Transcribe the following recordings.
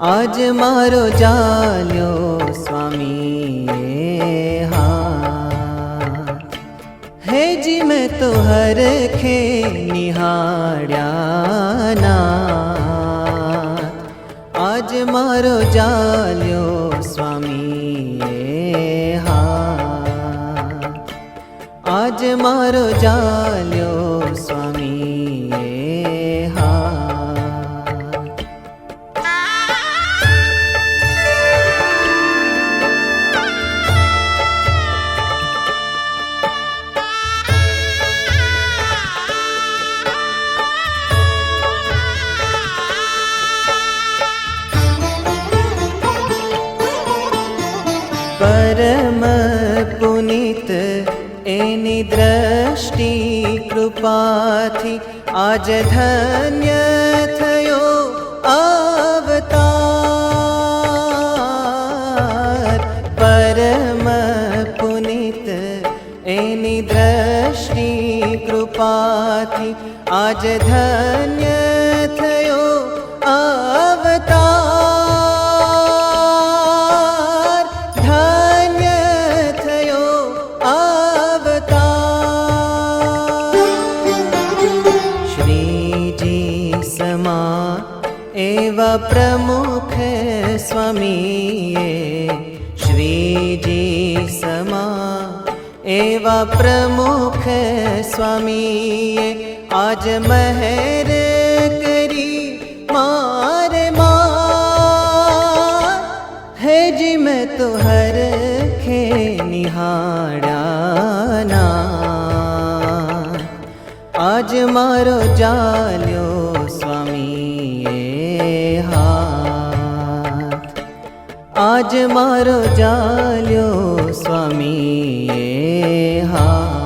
આજ મારો ચાલ્યો સ્વામી હા. હેજી મેં તો હરખે નિહાળ્યા ના. આજ મારો ચાલ્યો સ્વામી હા. આજ મારો ચાલ્યો સ્વામી परम पुनित, एनि दृष्टि कृपाथि, आज धन्य थयो अवतार। परम पुनित, एनी दृष्टि कृपाथि, आज धन्य सेवा प्रमुख स्वामी श्रीजी समा एवा प्रमुख स्वामी आज महर करी मार मार है जी, मैं तुहर हर खे निहाड़ाना आज मारो जाल આજ મારો જાલ્યો સ્વામીએ હાથ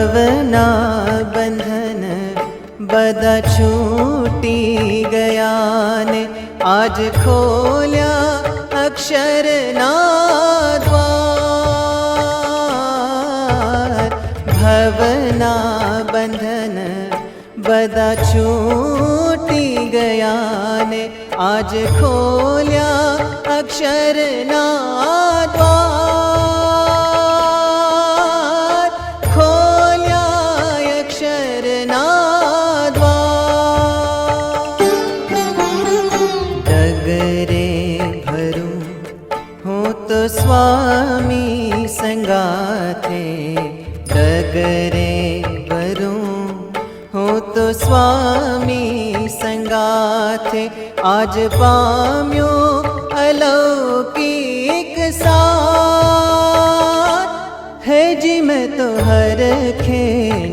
ભવના બંધન બધા છૂટી ગયા ને आज खोलिया अक्षर द्वार भवना बंधन बदा छूटी गया ने। आज खोलिया अक्षर द्वार તો સ્વામી સંગાથે આજ પામ્યો અલૌકિક સાર હેજી મેં તો હર ખે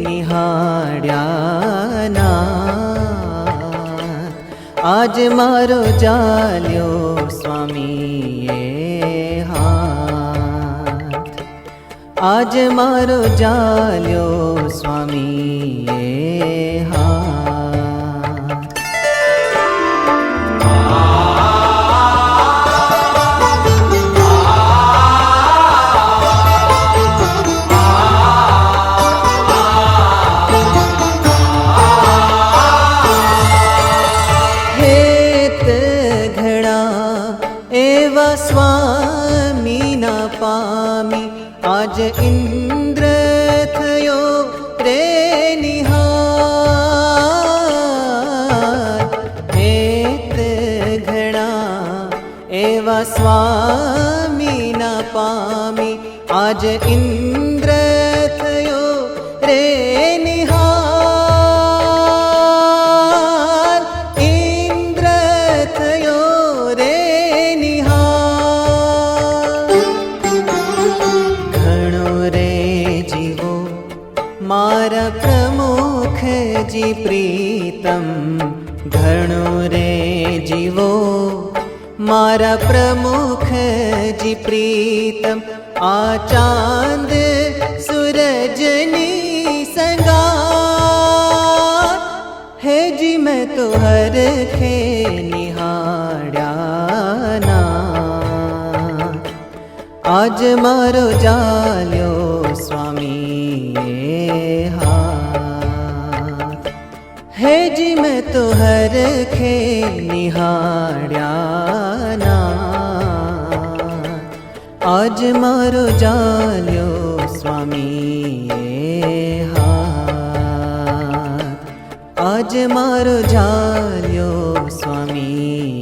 નિહાળ્યા નાથ. આજ મારો જાલ્યો સ્વામીએ હાથ આજ મારો જાલ્યો સ્વામીએ हाँ। स्वामी न पामी आज इन એવા સ્વામીના પામી આજ ઇન્દ્ર થયો રે નિહાર ઇન્દ્ર થયો રે નિહાર ઘણો રે જીવો મારા પ્રમુખજી પ્રીતમ ઘણો રે જીવો मारा प्रमुख जी प्रीतम, आ चाँद सूरजनी संगा है जी, मैं तो हर खे निहाड़ाना आज मारो जालो स्वामी। है जी, मैं तो हर खे निहाड़ा ना। आज मारो जाल्यो स्वामी ये हाथ। आज मारो जाल्यो स्वामी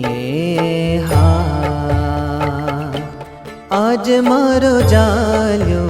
ये हाथ। आज मारो जाल्यो